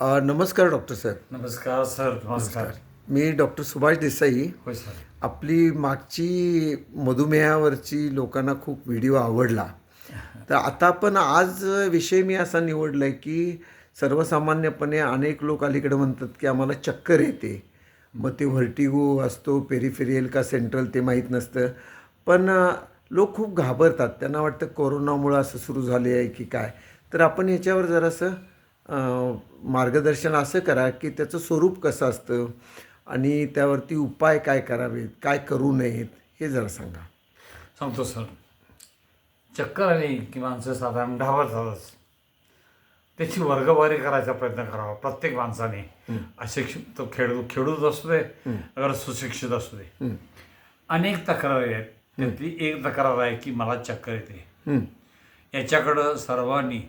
नमस्कार डॉक्टर साहेब नमस्कार सर. नमस्कार. मी डॉक्टर सुभाष देसाई. होय सर. आपली मागची मधुमेहावरची लोकांना खूप व्हिडिओ आवडला. तर आता पण आज विषय मी असा निवडला आहे की सर्वसामान्यपणे अनेक लोक अलीकडे म्हणतात की आम्हाला चक्कर येते. मग ते व्हर्टिगो असतो पेरिफेरियल का सेंट्रल ते माहीत नसतं. पण लोक खूप घाबरतात. त्यांना वाटतं कोरोनामुळं असं सुरू झाले आहे की काय. तर आपण ह्याच्यावर जरासं मार्गदर्शन असं करा की त्याचं स्वरूप कसं असतं आणि त्यावरती उपाय काय करावेत काय करू नयेत हे जरा सांगा. सांगतो सर. चक्कर आली की माणसं साधारण घाबरतातच त्याची वर्गवारी करायचा प्रयत्न करावा प्रत्येक माणसाने. अशिक्षित तो खेळू खेळूच असू दे अगर सुशिक्षित असू दे. अनेक तक्रारी आहेत. त्यातली एक तक्रार आहे की मला चक्कर येते. याच्याकडं सर्वांनी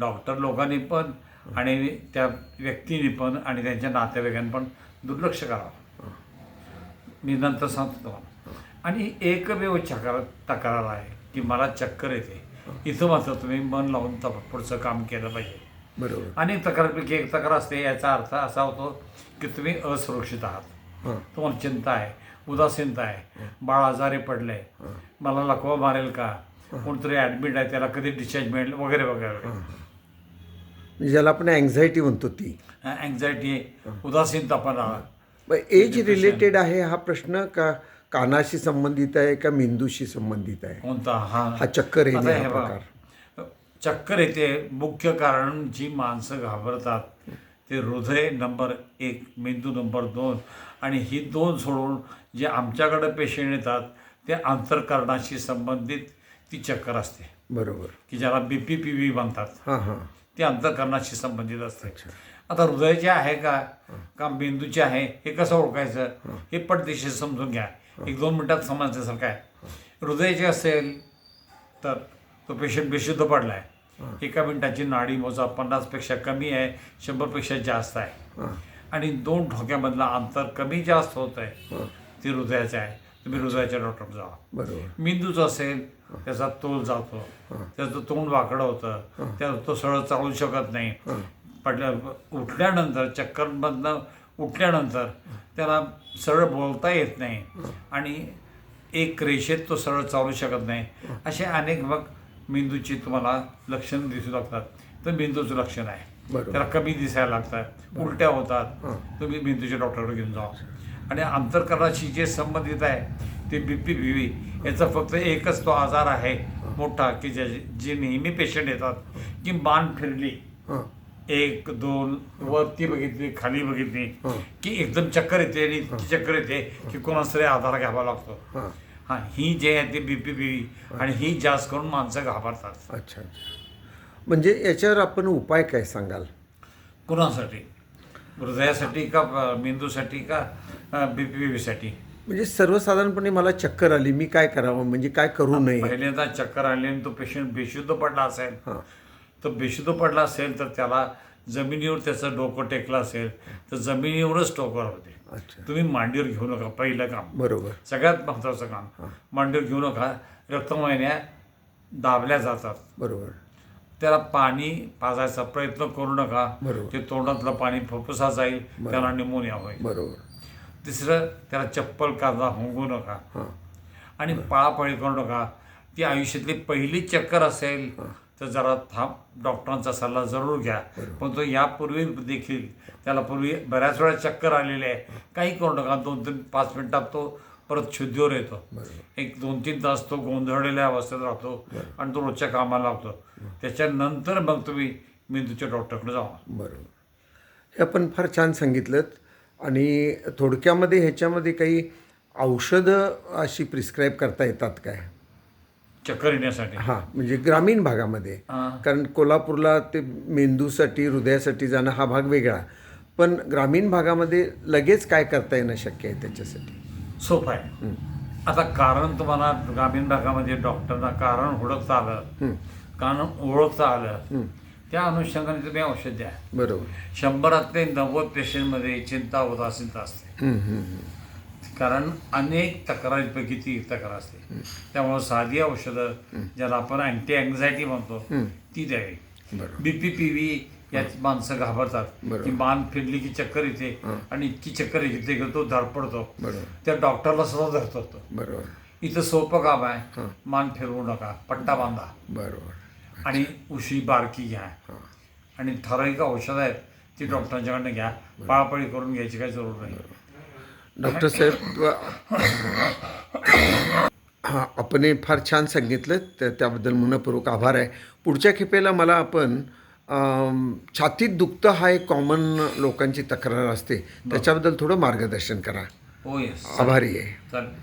डॉक्टर लोकांनी पण आणि त्या व्यक्तीने पण आणि त्यांच्या नातेवाईकांनी पण दुर्लक्ष करावं. मी नंतर सांगतो तुम्हाला. आणि एकमेव चक्र तक्रार आहे की मला चक्कर येते. इथं मात्र तुम्ही मन लावून तप पुढचं काम केलं पाहिजे. बरोबर. अनेक तक्रारपैकी एक तक्रार असते याचा अर्थ असा होतो की तुम्ही असुरक्षित आहात. तुम्हाला चिंता आहे उदासीनता आहे. बाळ आजारी पडले मला लकवा मारेल का? कोणतरी ॲडमिट आहे त्याला कधी डिस्चार्ज मिळेल? वगैरे वगैरे. ज्याला आपण अँझायटी म्हणतो ती. अँझायटी उदासीनता पण आहे. एज रिलेटेड आहे हा प्रश्न का कानाशी संबंधित आहे का मेंदूशी संबंधित आहे? कोणता? हा. हा चक्कर येणे हा बघा, प्रकार. चक्कर येते. मुख्य कारण जी माणसं घाबरतात ते हृदय नंबर एक मेंदू नंबर दोन आणि ही दोन सोडून जे आमच्याकडे पेशंट येतात ते अंतरकरणाशी संबंधित ती चक्कर असते. बरोबर. की ज्याला बी पी पी व्ही म्हणतात. हां हां. ते अंतकरणाशी संबंधित असते. आता हृदयाचे आहे का? का मेंदूचे आहे. हे कसं ओळखायचं? हे पटदिशी समजून घ्या. एक दोन मिनिटात समजण्यासारखं आहे. हृदयाचे असेल तर तो पेशंट बेशुद्ध पडला आहे एका मिनिटाची नाडी मोजा पन्नासपेक्षा कमी आहे. शंभरपेक्षा जास्त आहे. आणि दोन ठोक्यामधलं अंतर कमी जास्त होत आहे ते हृदयाचं आहे. तुम्ही हृदयाच्या डॉक्टर जावा. बरोबर. मेंदूचं असेल त्याचा तोल जातो. त्याचं तोंड वाकडं होतं. त्या तो सरळ चालू शकत नाही. पडल्या उठल्यानंतर चक्करमधनं उठल्यानंतर त्याला सरळ बोलता येत नाही. आणि एक रेषेत तो सरळ चालू शकत नाही. असे अनेक मग मेंदूची तुम्हाला लक्षणं दिसू लागतात. तर मेंदूचं लक्षण आहे. त्याला कमी दिसायला लागतात उलट्या होतात. तुम्ही मेंदूच्या डॉक्टरकडे घेऊन जा आणि अंतरकरणाशी जे संबंधित आहे ते बी पी व्ही याचा फक्त एकच तो आजार आहे मोठा की ज्या जे नेहमी पेशंट येतात की मान फिरली. एक दोन वरती बघितली खाली बघितली की एकदम चक्कर येते आणि चक्कर येते की कोणाचा तरी आधार घ्यावा लागतो. हां. हां जे आहे ते बी पी व्ही आणि ही जास्त करून माणसं घाबरतात. अच्छा. म्हणजे याच्यावर आपण उपाय काय सांगाल? कुणासाठी? हृदयासाठी का मेंदूसाठी का बी पी व्हीसाठी? म्हणजे सर्वसाधारणपणे मला चक्कर आली मी काय करावं? म्हणजे काय करू नये? पहिल्यांदा चक्कर आली आणि तो पेशंट बेशुद्ध पडला असेल हां. तर बेशुद्ध पडला असेल तर त्याला जमिनीवर त्याचं डोकं टेकलं असेल तर जमिनीवरच टोकर होते. अच्छा. तुम्ही मांडीवर घेऊ नका पहिलं काम. बरोबर. सगळ्यात महत्त्वाचं काम मांडीवर घेऊ नका रक्तवाहिन्या दाबल्या जातात. बरोबर. त्याला पाणी पाजायचा प्रयत्न करू नका. बरोबर. ते तोंडातलं पाणी फुफ्फुसात जाईल त्याला निमोनिया होईल. बरोबर. तिसरं त्याला चप्पल कांदा होंगू नका. हां. आणि पळापळी करू नका. ती आयुष्यातली पहिली चक्कर असेल तर जरा थांब डॉक्टरांचा सल्ला जरूर घ्या. पण तो यापूर्वी देखील त्याला पूर्वी बऱ्याच वेळा चक्कर आलेली आहे. काही करू नका. दोन तीन पाच मिनिटात तो परत शुद्धीवर येतो. एक दोन तीन तास तो गोंधळलेल्या अवस्थेत राहतो आणि तो रोजच्या कामाला लागतो त्याच्यानंतर मग तुम्ही मेंदूच्या डॉक्टरकडे जावा. बरोबर. हे आपण फार छान सांगितलं आणि थोडक्यामध्ये ह्याच्यामध्ये काही औषधं अशी प्रिस्क्राईब करता येतात काय? चक्कर येण्यासाठी. हां म्हणजे ग्रामीण भागामध्ये. कारण कोल्हापूरला ते मेंदूसाठी हृदयासाठी जाणं हा भाग वेगळा. पण ग्रामीण भागामध्ये लगेच काय करता येणं शक्य आहे त्याच्यासाठी? सोपं आहे. आता कारण तुम्हाला ग्रामीण भागामध्ये डॉक्टरना कारण ओळखता आलं कारण ओळखता आलं त्या अनुषंगाने तुम्ही औषध द्या. बरोबर. शंभरातले नव्वद पेशंटमध्ये चिंता उदासीनता असते. कारण अनेक तक्रारींपैकी ती तक्रार असते. त्यामुळे साधी औषधं ज्याला आपण अँटी अँझायटी म्हणतो ती द्यावी. बरोबर. बी पी पी व्ही यात माणसं घाबरतात. की मान फिरली की चक्कर येते आणि इतकी चक्कर येते की तो धडपडतो त्या डॉक्टरला सुद्धा धरतो बरोबर. इथं सोपं काम आहे. मान फिरवू नका. पट्टा बांधा. बरोबर. आणि उशी बारकी घ्या. आणि ठराविक औषध आहेत ती डॉक्टरांच्याकडनं घ्या. पळापळी करून घ्यायची काही जरूर नाही. डॉक्टर साहेब हां आपण फार छान सांगितलं. त्या त्याबद्दल मनपूर्वक आभार आहे. पुढच्या खेपेला मला आपण छातीत दुखतं हा एक कॉमन लोकांची तक्रार असते. त्याच्याबद्दल थोडं मार्गदर्शन करा. हो येस आभारी आहे. चालेल.